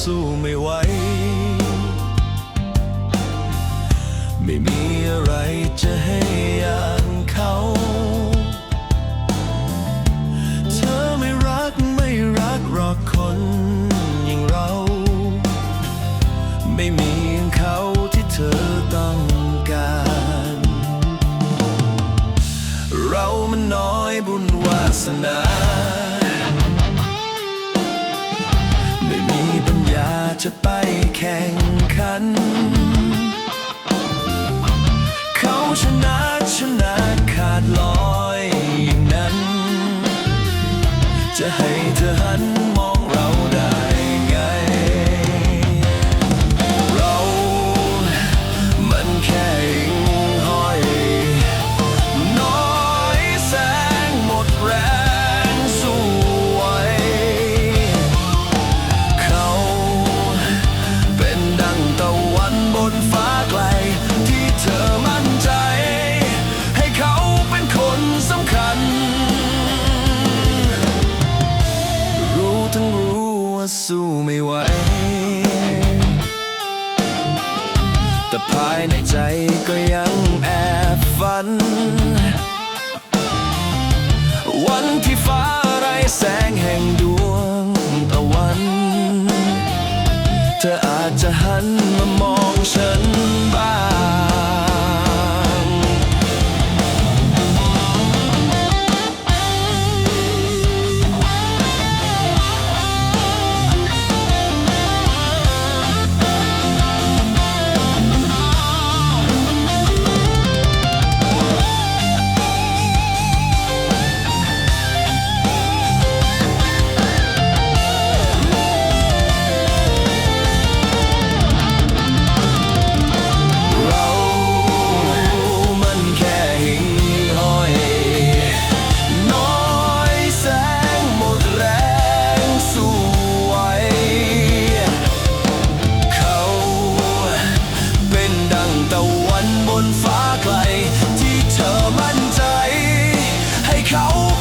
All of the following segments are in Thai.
สู้ไม่ไหว ไม่มีอะไรจะให้อย่างเขา เธอไม่รักไม่รักหรอกคนอย่างเรา ไม่มีย่างเขาที่เธอต้องการ เรามันน้อยบุญวาสนา จะไปแข่งขัน เขาชนะชนะขาดลอยอย่างนั้น จะให้ แต่ภายในใจก็ยังแอบฝัน วันที่ฟ้าไรแสงแห่งดวงตะวัน เธออาจจะหันมามองฉันบ้าง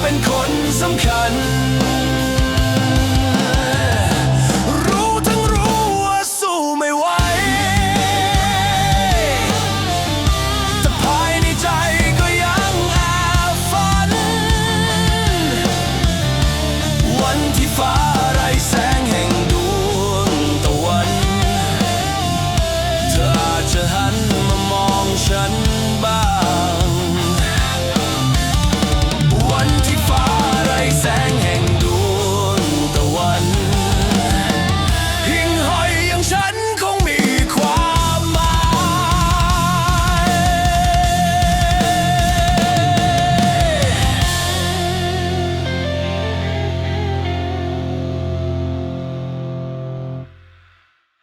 เป็นคนสำคัญ